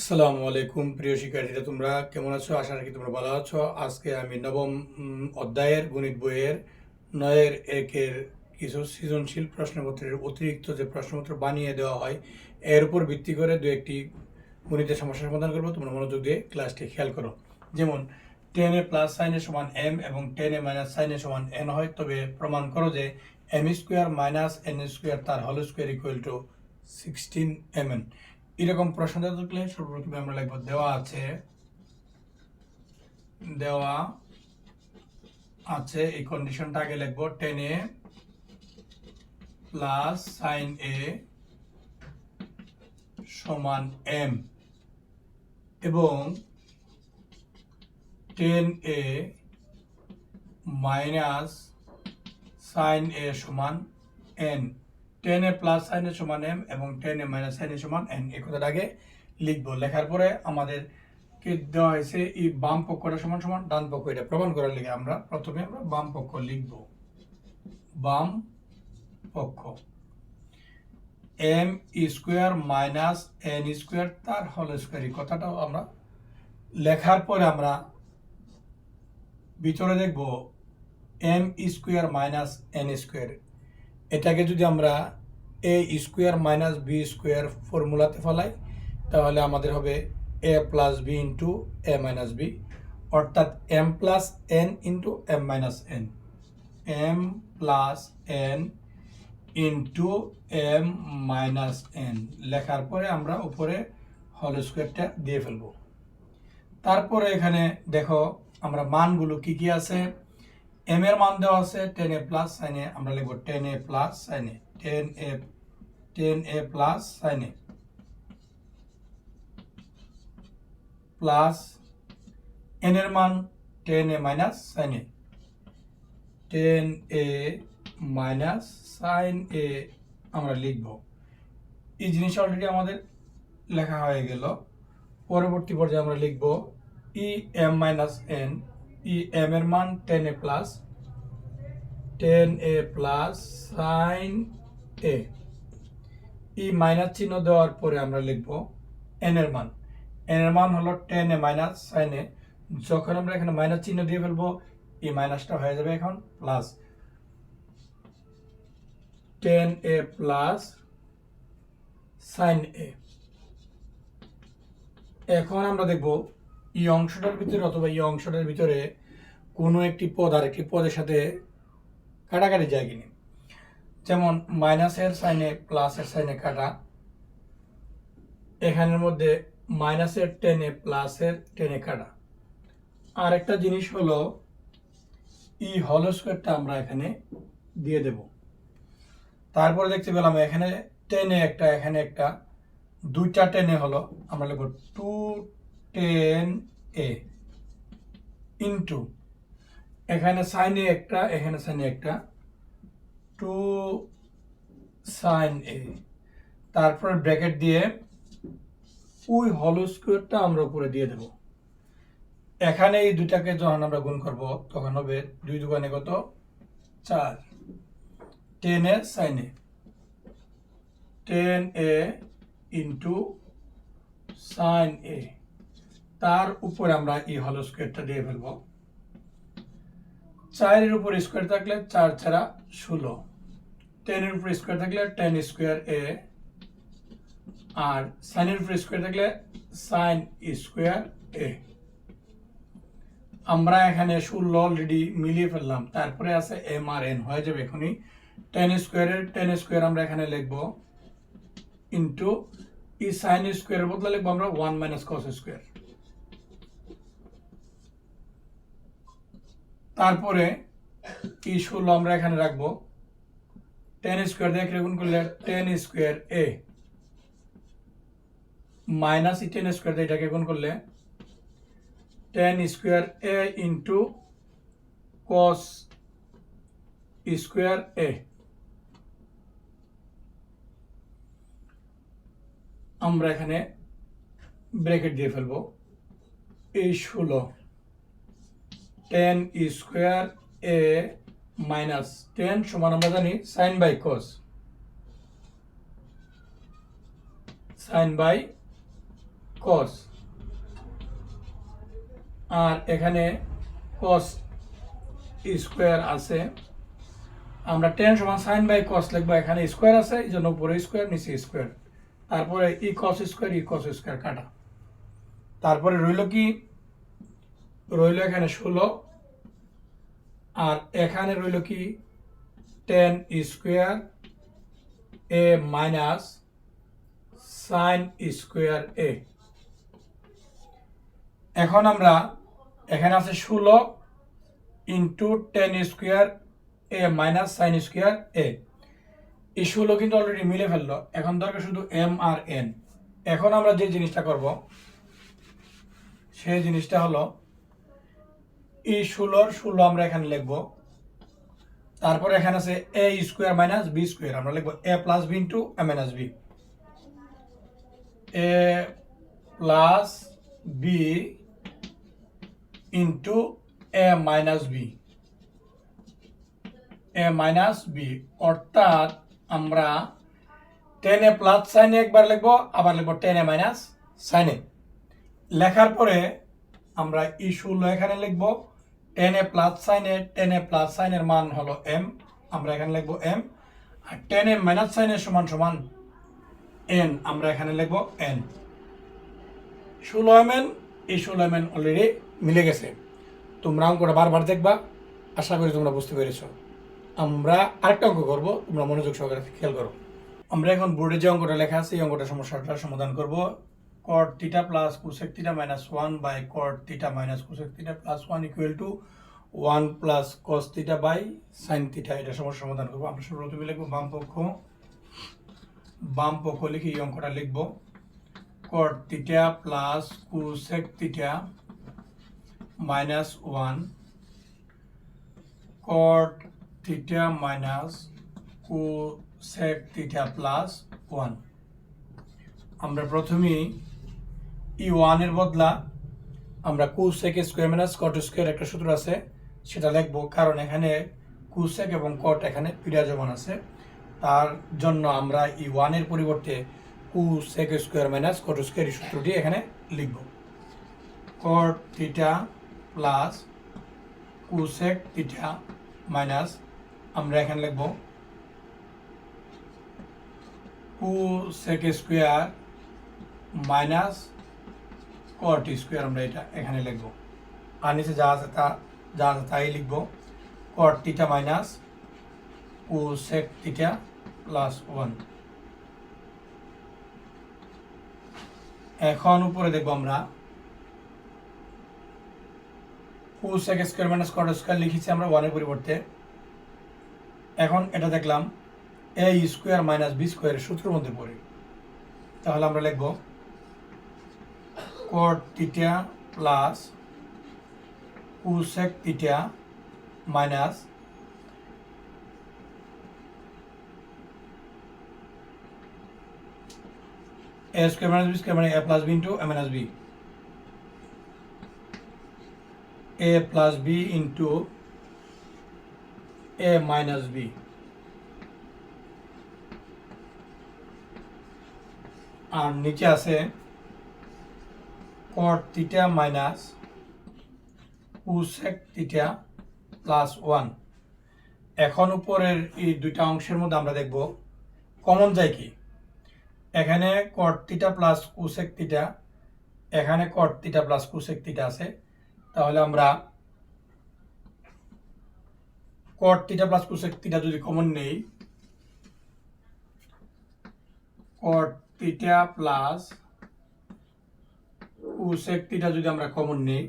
আসসালামু আলাইকুম, প্রিয় শিক্ষার্থীরা, তোমরা কেমন আছো? আশা রাখি তোমরা ভালো আছো। আজকে আমি নবম অধ্যায়ের গণিত বইয়ের নয়ের একের কিছু সৃজনশীল প্রশ্নপত্রের অতিরিক্ত যে প্রশ্নপত্র বানিয়ে দেওয়া হয়, এর উপর ভিত্তি করে দু একটি গণিতের সমস্যার সমাধান করব। তোমরা মনোযোগ দিয়ে ক্লাসটি খেয়াল করো। যেমন, টেন এ প্লাস সাইনের সমান এম এবং টেন এ মাইনাস সাইনের সমান এন হয়, তবে প্রমাণ করো যে M square minus N square তার হল square equal to sixteen M N এরকম প্রশ্ন থাকলে সর্বপ্রথমে আমরা লিখব, দেওয়া আছে। দেওয়া আছে এই কন্ডিশনটা আগে লিখব tan A plus sine A সমান এম এবং tan A minus sine A সমান N tan A plus sine A সমান এম এবং tan A minus sine A সমান এন এই কথাটা আগে লিখব। লেখার পরে আমাদের কে দেওয়া হয়েছে? এই বাম পক্ষটা সমান সমান, ডান পক্ষ এটা প্রমাণ করার লিখে আমরা প্রথমে আমরা বাম পক্ষ লিখব। বাম পক্ষ। M square minus N square তার হল স্কোয়ার এই কথাটাও আমরা লেখার পরে আমরা ভিতরে দেখব। M square minus N square এটাকে যদি আমরা A square minus B square ফর্মুলাতে ফেলাই, তাহলে আমাদের হবে A plus B into A minus B অর্থাৎ M plus N into M minus N M plus N into M minus N লেখার পরে আমরা উপরে হল স্কোয়ারটা দিয়ে ফেলব। তারপরে এখানে দেখো আমরা মানগুলো কি কি আছে? এম এর মান দেওয়া আছে টেন এ প্লাস সাইনে আমরা লিখব টেন এ প্লাস সাইনে tan A tan A plus সাইনে প্লাস এন এর মান টেন এ মাইনাস সাইনে tan A minus sine A আমরা লিখব। এই জিনিস অলরেডি আমাদের লেখা হয়ে গেল। পরবর্তী পর্যায়ে আমরা লিখব ই এম মাইনাস এন ই এম এর মান tan A plus tan A plus sine A E minus চিহ্ন দেওয়ার পরে আমরা লিখব এন এর মান। এন এর মান হলো tan A minus sine A যখন আমরা এখানে মাইনাস চিহ্ন দিয়ে ফেলব, ই মাইনাসটা হয়ে যাবে এখন plus tan A plus sine A এখন আমরা দেখব এই অংশটার ভিতরে অথবা এই অংশটার ভিতরে কোনো একটি পদ আর একটি পদের সাথে কাটাকাটি যায় কিনা। যেমন মাইনাসের সাইনে প্লাসের সাইনে কাটা। এখানের মধ্যে মাইনাসের টেনে প্লাসের টেনে কাটা। আর একটা জিনিস হলো ই হল স্কোয়ারটা আমরা এখানে দিয়ে দেব। তারপরে দেখতে পেলাম এখানে টেনে একটা, এখানে একটা, দুইটা টেনে হলো। আমরা লিখব টু টেন এ। ইন্টু এখানে সাইনে একটা, এখানে সাইনে একটা। Two sine A. তারপরে ব্র্যাকেট দিয়ে ওই হল স্কোয়ারটা আমরা উপরে দিয়ে দেব। এখানে এই দুইটাকে যখন আমরা গুণ করব, তখন হবে দুই দোকানে কত? চার। Tan A sine A. Tan A into sine A. তার উপরে আমরা এই হল স্কোয়ারটা দিয়ে ফেলব। চারের উপর স্কোয়ার থাকলে চার ছাড়া ষোলো। টেনের উপর স্কোয়ার থাকলে টেন স্কোয়ার এ আর সাইনের উপর স্কোয়ার থাকলে সাইন স্কোয়ার এ আমরা এখানে ষোলো অলরেডি মিলিয়ে ফেললাম। তারপরে আছে এম আর এন হয়ে যাবে এখনই। টেন স্কোয়ারের টেন স্কোয়ার আমরা এখানে লিখব। ইন্টু ই সাইন স্কোয়ারের বদলে লিখব আমরা ওয়ান মাইনাস কস স্কোয়ার তারপরে ই ষোলো আমরা এখানে রাখব? টেন স্কোয়ার দিয়ে গুণ করলে টেন স্কোয়ার এ মাইনাস ই টেন স্কোয়ার দিয়ে এটাকে গুণ করলে tan square A into cos square A আমরা এখানে ব্র্যাকেট দিয়ে ফেলব। এই ষোলো। Tan square A minus tan সমান আমরা জানি sine by cos sine by cos আর এখানে কস স্কোয়ার আছে। আমরা টেন সমান সাইন বাই কস লিখব, এখানে স্কোয়ার আছে এই জন্য উপরে স্কোয়ার নিচে স্কোয়ার তারপরে ই কস স্কোয়ার ই কস স্কোয়ার কাটা। তারপরে রইল কি? রইল এখানে ষোলো। আর এখানে রইল কি? Tan square A minus sine square A এখন আমরা এখানে আছে ষোলো into tan square A minus sine square A এই ষোলো কিন্তু অলরেডি মিলে ফেলল। এখন দরকার শুধু এম আর এন এখন আমরা যে জিনিসটা করব, সেই জিনিসটা হলো এই ষোলোর ষোলো আমরা এখানে লিখব। তারপর এখানে আছে A square minus B square আমরা লিখব A plus B into A minus B A plus B into A minus B A minus B অর্থাৎ আমরা টেন এ প্লাস সাইনে একবার লিখব, আবার লিখব টেন এ মাইনাস সাইনে লেখার পরে আমরা ই ষোলো এখানে লিখব। টেন এ প্লাস সাইনে টেন এ প্লাস সাইনের মান হলো এম আমরা এখানে লিখব এম আর টেন এ মাইনাস সাইনের সমান সমান এন আমরা এখানে লিখব এন ষোলো এম এন এই ষোলো এম এন অলরেডি মিলে গেছে। তোমরা অঙ্কটা বারবার দেখবা, আশা করি তোমরা বুঝতে পেরেছ। আমরা আরেকটা অঙ্ক করব, তোমরা মনোযোগ সহকারে খেয়াল করো। আমরা এখন বোর্ডে যে অঙ্কটা লেখা আছে, এই অঙ্কটা সমস্যাটার সমাধান করব। Cot theta plus cosec theta minus one by cot theta minus cosec theta plus one equal to one plus cos theta by sine theta এটা সমস্যা সমাধান করব। আমরা সর্বপ্রথমে লিখব, বাম পক্ষ। বাম পক্ষ লিখে এই অঙ্কটা লিখব। Cot theta plus cosec theta minus one cot theta minus cosec theta plus one আমরা প্রথমেই ই ওয়ানের বদলা আমরা কু cosec square minus cot square একটা সূত্র আছে, সেটা লিখব। কারণ এখানে কোসেক এবং কট এখানে বিরাজমান আছে। তার জন্য আমরা ই ওয়ানের পরিবর্তে cosec square minus cot square সূত্রটি এখানে লিখব। Cot theta plus cosec theta minus আমরা এখানে লিখব cosec square minus cot square আমরা এটা এখানে লিখব। আর নিচে যা আছে তা যা আছে তাই লিখব। Cot theta minus cosec theta plus one এখন উপরে দেখব আমরা cosec square minus cot square লিখেছি আমরা ওয়ানের পরিবর্তে। এখন এটা দেখলাম এ স্কোয়ার মাইনাস বি স্কোয়ারের সূত্রের মধ্যে পড়ে। তাহলে আমরা লিখব cot theta plus cosec theta minus A square minus B square মানে A plus B into A minus B a plus b into a minus b. আর নিচে আছে cot theta minus cosec theta plus one এখন উপরের এই দুইটা অংশের মধ্যে আমরা দেখব কমন যায় কি? এখানে cot theta plus cosec theta, এখানে cot theta plus cosec theta আছে। তাহলে আমরা cot theta plus cosec theta যদি কমন নেই cot theta plus cosec theta যদি আমরা কমন নেই,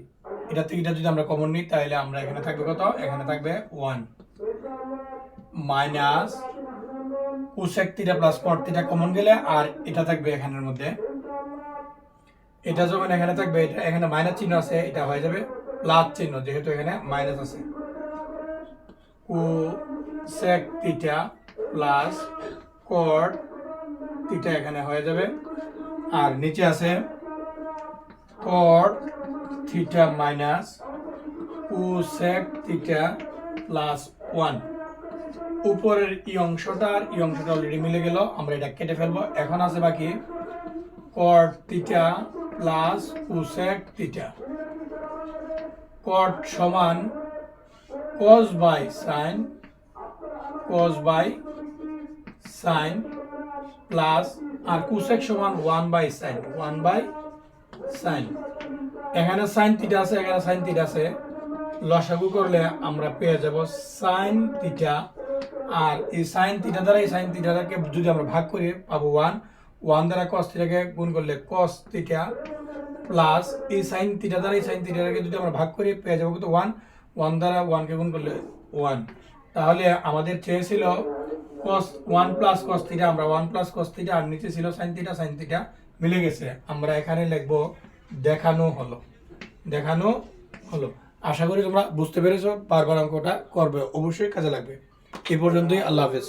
এটা এটা যদি আমরা কমন নিই, তাহলে আমরা এখানে থাকবে কত? এখানে থাকবে one minus cosec theta plus cot theta common গেলে, আর এটা থাকবে এখানের মধ্যে। এটা যখন এখানে থাকবে, এটা এখানে মাইনাস চিহ্ন আছে, এটা হয়ে যাবে প্লাস চিহ্ন, যেহেতু এখানে মাইনাস আছে। Cosec theta plus cot theta এখানে হয়ে যাবে। আর নিচে আছে cot theta minus cosec theta plus one উপরের এই অংশটা আর এই অংশটা অলরেডি মিলে গেল, আমরা এটা কেটে ফেলব। এখন আছে বাকি cot theta plus cosec theta cot সমান cos by sine cos by sine plus R cosec সমান one by sine one by sine. এখানে সাইন থিটা আছে, এখানে সাইন থিটা আছে। লসাগু করলে আমরা পেয়ে যাব সাইন থিটা। আর এই সাইন থিটা দ্বারা এই সাইন থিটাটাকে যদি আমরা ভাগ করি, পাবো ওয়ান। ওয়ান দ্বারা কস থিটাকে গুণ করলে কস থিটা প্লাস এই সাইন থিটা দ্বারা এই সাইন থিটাটাকে যদি আমরা ভাগ করি, পেয়ে যাব কিন্তু ওয়ান। ওয়ান দ্বারা ওয়ানকে গুণ করলে ওয়ান। তাহলে আমাদের চেয়েছিল cos one plus cos theta, আমরা ওয়ান প্লাস কস থিটা, আর নিচে ছিল সাইন থিটা সাইন থিটা। মিলে গেছে। আমরা এখানে লিখব, দেখানো হলো। দেখানো হলো। আশা করি তোমরা বুঝতে পেরেছ, বারবার অঙ্কটা করবে। অবশ্যই কাজে লাগবে। এ পর্যন্তই, আল্লাহ হাফেজ।